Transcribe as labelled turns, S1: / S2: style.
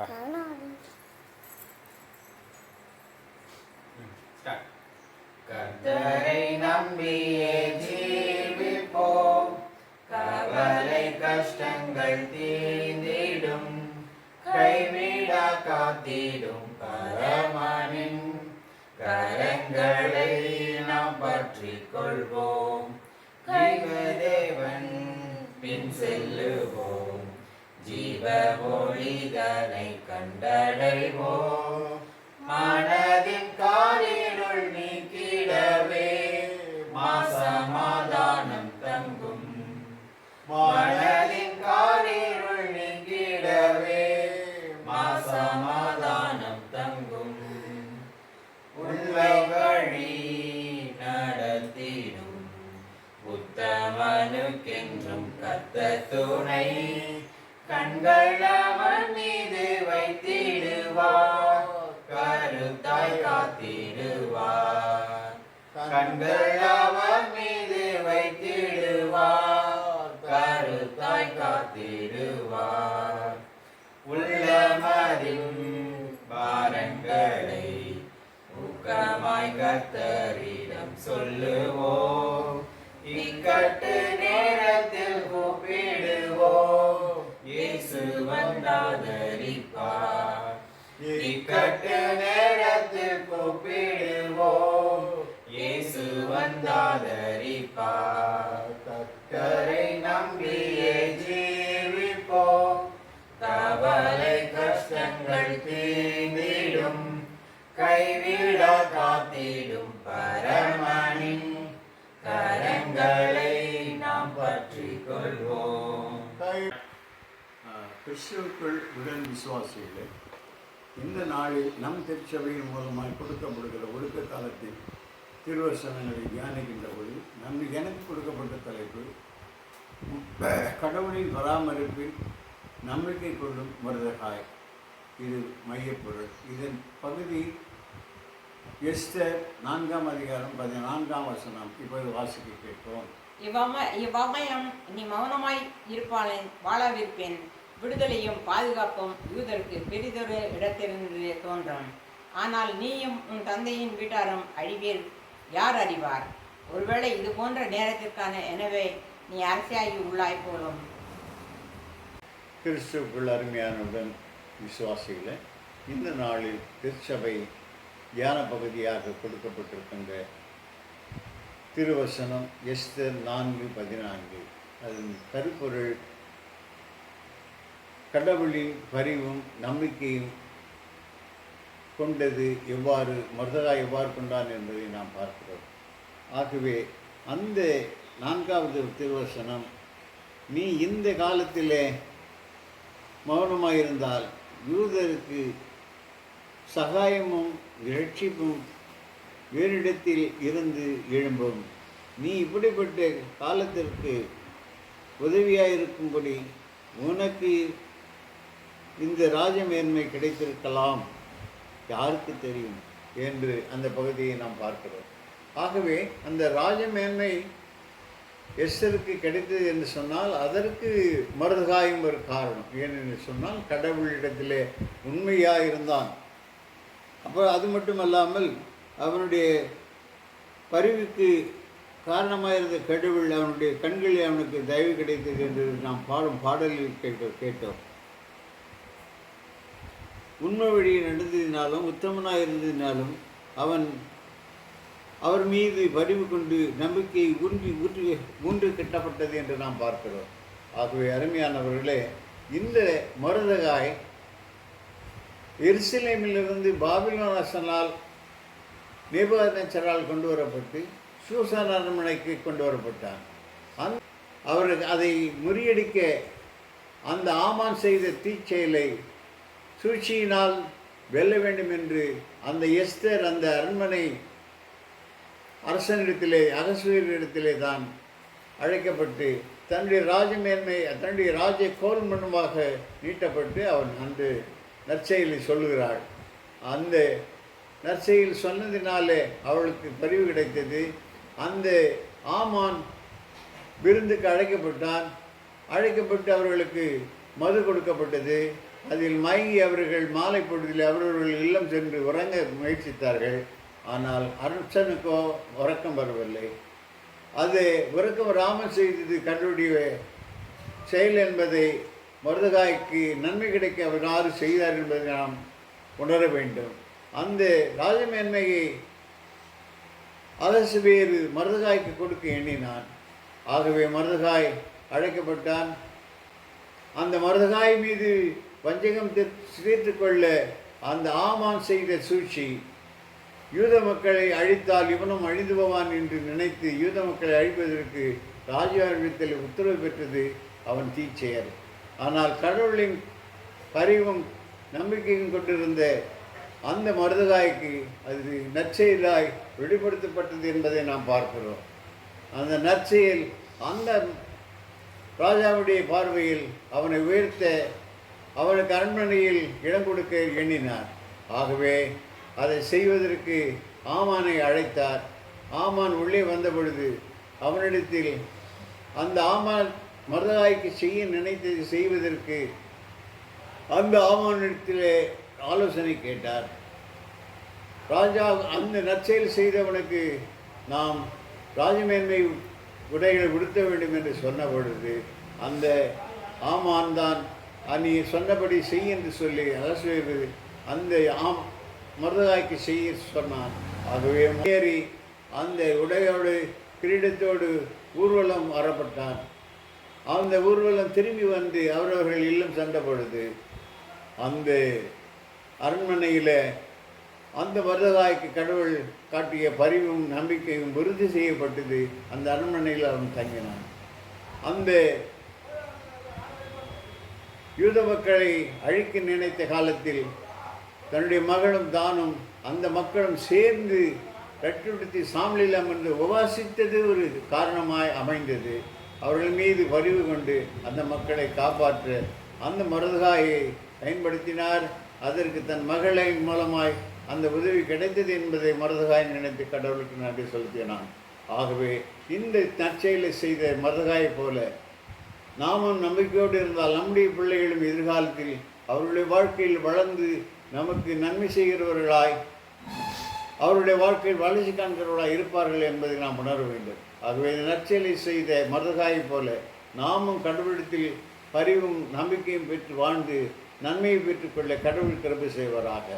S1: வா
S2: கர்த்தரை நம்பியே ஜீவிப்போம் கவலை கஷ்டங்கள் தீர்ந்திடும் கைவிடா காத்திடும் பரமனின் கரங்களை நாம் பற்றிக் கொள்வோம் தேவன் பின் செல்லுவோம். ஜீவ ஒளிதனை கண்டடைவோம். மனதின் காரிருள் நீக்கிடவே மாசமாதானம் தங்கும். மனதின் காரிருள் நீக்கிடவே மாசமாதானம் தங்கும். உண்மை வழி நடத்திடும். உத்தமனுக்கென்றும் கத்த துணை. கண்கள் அவன் மீது வைத்திடுவார். கருத்தாய் காத்திடுவார். கண்கள் அவன் மீது வைத்திடுவார். கருத்தாய் காத்திடுவார். உள்ளமதின் பாரங்களை ஊக்கமாய் கத்தரிடம் சொல்லுவோம். இக்கட்டு வந்தாதரிப்பார் கத்தரை நம்பியே ஜீவிப்போ. கவலை கஷ்டங்கள் தீர்ந்திடும். கைவிட காத்திடும் பரமனின் கரங்களை நாம் பற்றி கொள்வோம்
S3: கிறிஸ்துவுக்குள் உடன் விசுவாசிகளே இந்த நாளில் நம் திருச்சபையின் மூலமாய் கொடுக்கப்படுகிற ஒடுக்க காலத்தில் திருவசனங்களை தியானிக்கின்ற பொழுது நம் எனக்கு கொடுக்கப்பட்ட தலைப்பு கடவுளின் பராமரிப்பில் நம்பிக்கை கொள்ளும் மருதகாய். இது மையப்பொருள். இதன் பகுதி எஸ்தர் நான்காம் அதிகாரம் பதினான்காம் வசனம். இப்போது வாசிக்க கேட்போம்.
S4: இவ்வம இவ்வமயம் நீ மௌனமாய் இருப்பாளே வாழவிருப்பேன். விடுதலையும் பாதுகாப்பும் யூதருக்கு பெரிதொரு இடத்திலிருந்து தோன்றும். ஆனால் நீயும் உன் தந்தையின் வீட்டாரும் அழிவீர் யார் அறிவார்? ஒருவேளை இது போன்ற நேரத்திற்கான எனவே நீ அரசியாகி உள்ளாய் போலும்.
S3: கிறிஸ்துக்குள் அருமையானவுடன் விசுவாசிகளை இந்த நாளில் திருச்சபை தியான பகுதியாக கொடுக்கப்பட்டிருக்கின்ற திருவசனம் எஸ்தர் நான்கு பதினான்கு. அதன் கருப்பொருள் கடவுளின் பரிவும் நம்பிக்கையும் கொண்டது எவ்வாறு மருதகா எவ்வாறு கொண்டான் என்பதை நாம் பார்க்கிறோம். ஆகவே அந்த நான்காவது திருவசனம் நீ இந்த காலத்திலே மௌனமாயிருந்தால் யூதருக்கு சகாயமும் இரட்சிப்பும் வேறிடத்தில் இருந்து எழும்பும். நீ இப்படிப்பட்ட காலத்திற்கு உதவியாயிருக்கும்படி உனக்கு இந்த ராஜமேன்மை கிடைத்திருக்கலாம். யாருக்கு தெரியும் என்று அந்த பகுதியை நாம் பார்க்கிறோம். ஆகவே அந்த ராஜமேன்மை எஸ்டருக்கு கிடைத்தது என்று சொன்னால் அதற்கு மருதகாயும் ஒரு காரணம். ஏனென்று சொன்னால் கடவுளிடத்திலே உண்மையாக இருந்தான் அப்போ அது மட்டுமல்லாமல் அவனுடைய பரிவுக்கு காரணமாக இருந்த கடவுள் அவனுடைய கண்களில் அவனுக்கு தயவு கிடைத்தது என்று நாம் பாடும் பாடலில் கேட்டோம் கேட்டோம். உண்மை வழியை நடந்ததினாலும் உத்தமனாக இருந்ததினாலும் அவன் அவர் மீது பரிவு கொண்டு நம்பிக்கை ஊன்றி ஊற்றி ஊன்று கட்டப்பட்டது என்று நாம் பார்க்கிறோம். ஆகவே அருமையானவர்களே இந்த மருதகாய் எருசலேமிலிருந்து பாபிலோன் அரசனால் நேபுகாத்நேச்சரால் கொண்டு வரப்பட்டு சூசான் அரண்மனைக்கு கொண்டு வரப்பட்டான். அந் அவருக்கு அதை முறியடிக்க அந்த ஆமான் செய்த தீச்செயலை சூழ்ச்சியினால் வெல்ல வேண்டும் என்று அந்த எஸ்தர் அந்த அரண்மனை அரசனிடத்திலே அரசுவரிடத்திலே தான் அழைக்கப்பட்டு தன்னுடைய ராஜமேன்மை தன்னுடைய ராஜ கோல் மண்ணுமாக நீட்டப்பட்டு அவன் அன்று நற்செயலை சொல்லுகிறாள். அந்த நற்செயல் சொன்னதினாலே அவளுக்கு பரிவு கிடைத்தது. அந்த ஆமான் விருந்துக்கு அழைக்கப்பட்டான். அழைக்கப்பட்டு அவர்களுக்கு மது கொடுக்கப்பட்டது. அதில் மயங்கி அவர்கள் மாலை பொழுதில் அவரவர்கள் இல்லம் சென்று உறங்க முயற்சித்தார்கள். ஆனால் அரசனுக்கோ உறக்கம் வரவில்லை. அது உறக்கம் ராமன் செய்தது கண்டுடைய செயல் என்பதை மருதகாய்க்கு நன்மை கிடைக்க அவர் யாரு செய்தார் என்பதை நாம் உணர வேண்டும். அந்த ராஜமேன்மையை அரசு வேறு மருதகாய்க்கு கொடுக்க எண்ணினான். ஆகவே மருதகாய் அழைக்கப்பட்டான். அந்த மருதகாய் மீது வஞ்சகம் தீர்த்து கொள்ள அந்த ஆமான் செய்த சூழ்ச்சி யூத மக்களை அழித்தால் இவனும் அழிந்து போவான் என்று நினைத்து யூத மக்களை அழிப்பதற்கு ராஜாவிடத்தில் உத்தரவு பெற்றது அவன் தீச்செயல். ஆனால் கடவுளின் பரிவும் நம்பிக்கையும் கொண்டிருந்த அந்த மருதகாய்க்கு அது நற்செயலாய் வெளிப்படுத்தப்பட்டது என்பதை நாம் பார்க்கிறோம். அந்த நற்செயல் அந்த ராஜாவுடைய பார்வையில் அவனை உயர்த்த அவனுக்கு அரண்மனையில் இடம் கொடுக்க எண்ணினார். ஆகவே அதை செய்வதற்கு ஆமானை அழைத்தார். ஆமான் உள்ளே வந்த பொழுது அவனிடத்தில் அந்த ஆமான் மருதகாய்க்கு செய்ய நினைத்தது செய்வதற்கு அந்த ஆமானிடத்திலே ஆலோசனை கேட்டார். ராஜா அந்த நற்செயல் செய்தவனுக்கு நாம் ராஜமேன்மை உடைகளை உடுத்த வேண்டும் என்று சொன்ன பொழுது அந்த ஆமான் தான் நீ சொன்னபடி செய் என்று சொல்லி அரசு அந்த ஆம் மருதகாய்க்கு செய்ய சொன்னான். ஆகவே ஏறி அந்த உடையோடு கிரீடத்தோடு ஊர்வலம் வரப்பட்டான். அந்த ஊர்வலம் திரும்பி வந்து அவரவர்கள் இல்லம் சண்டை பொழுது அந்த அரண்மனையில் அந்த மருதகாய்க்கு கடவுள் காட்டிய பரிவும் நம்பிக்கையும் உறுதி செய்யப்பட்டது. அந்த அரண்மனையில் அவன் தங்கினான். அந்த யூத மக்களை அழிக்க நினைத்த காலத்தில் தன்னுடைய மகளும் தானும் அந்த மக்களும் சேர்ந்து கட்டுப்படுத்தி சாமலில் என்று உபாசித்தது ஒரு காரணமாய் அமைந்தது. அவர்கள் மீது பரிவு கொண்டு அந்த மக்களை காப்பாற்ற அந்த மருதகாயை பயன்படுத்தினார். அதற்கு தன் மகளின் மூலமாய் அந்த உதவி கிடைத்தது என்பதை மருதகாய் நினைத்து கடவுளுக்கு நன்றி செலுத்தினான். ஆகவே இந்த நற்செயலை செய்த மருதகாயை போல நாமும் நம்பிக்கையோடு இருந்தால் நம்முடைய பிள்ளைகளும் எதிர்காலத்தில் அவருடைய வாழ்க்கையில் வளர்ந்து நமக்கு நன்மை செய்கிறவர்களாய் அவருடைய வாழ்க்கையில் வளர்ச்சி காண்கிறவர்களாக இருப்பார்கள் என்பதை நாம் உணர வேண்டும். ஆகவே நற்செயலை செய்த மருதகாயை போல நாமும் கடவுளத்தில் பரிவும் நம்பிக்கையும் பெற்று வாழ்ந்து நன்மையை பெற்றுக்கொள்ள கடவுள் கிருபை செய்வாராக.